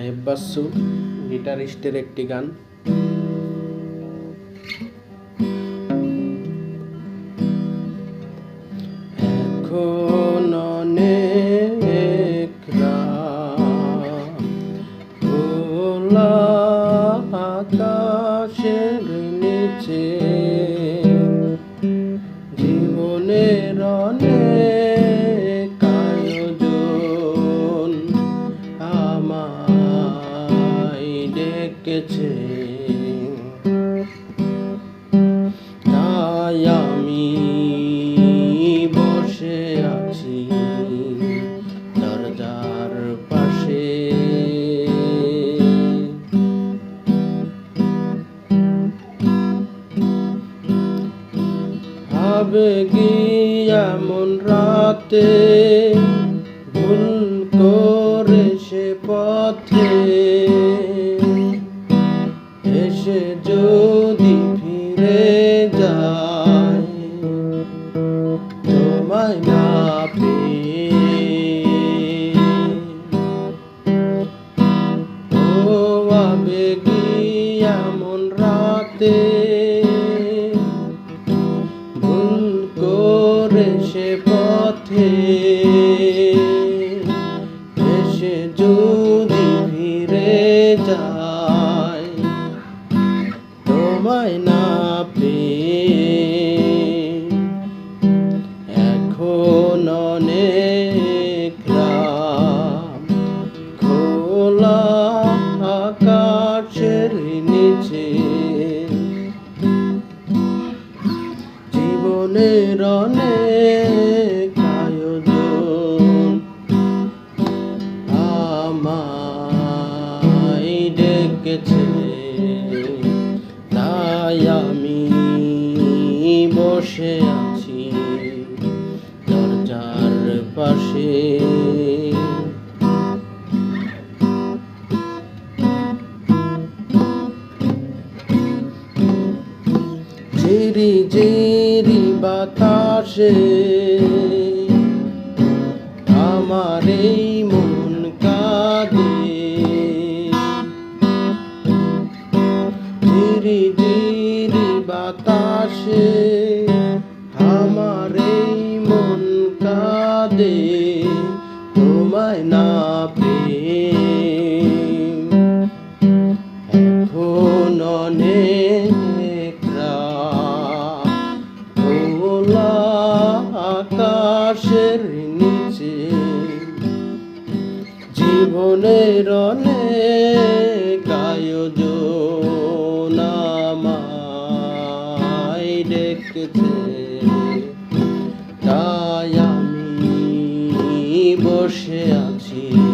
আয়েব বাসু গিটারিস্টের একটি গান। জীবনের অনেক ডেকেছে। তাই আমি বসে আছি দরজার পাশে। আবেগি এমন রাতে এসে যদি ফিরে যায় তোমায় না আবেগি এমন রাতে ভুল করে সে পথে জীবনের অনেক আয়োজন তাই আমি বসে আছি। দরজার পাশে ঝিরি ঝিরি বাতাসে আমার এই মন কাঁদে। ঝিরি ঝিরি বাতাসে আমার এই মন কাঁদে। তোমায় না আকাশের নিচে জীবনের অনেক আয়োজন তাই আমি বসে আছি।